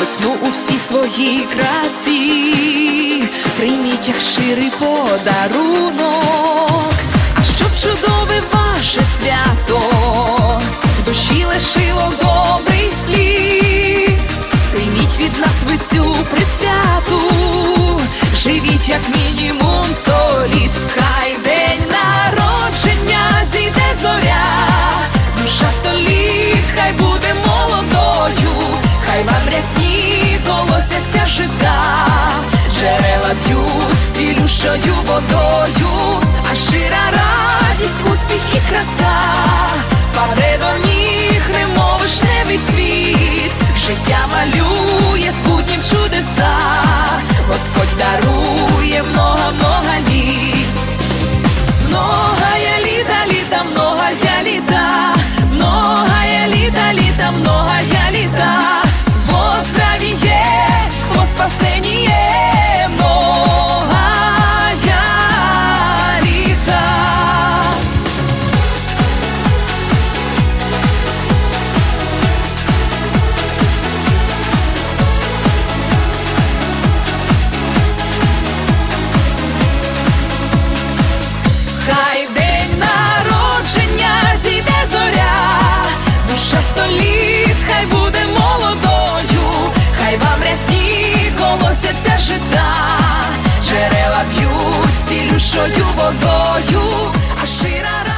весну у всій своїй красі, прийміть як щирий подарунок, а щоб чудове ваше свято, в душі лишило добрий слід, прийміть від нас ви цю присвяту, живіть як мінімум сто літ, хай день народження зійде зоря, душа століт, хай буде молодою, хай вам рясні цілющою водою, а щира радість, успіх і краса, паде до ніг, немов вишневий цвіт, життя малює спутнім чудеса, Господь дарує много-много колосяться жита, джерела б'ють цілющою водою, а шира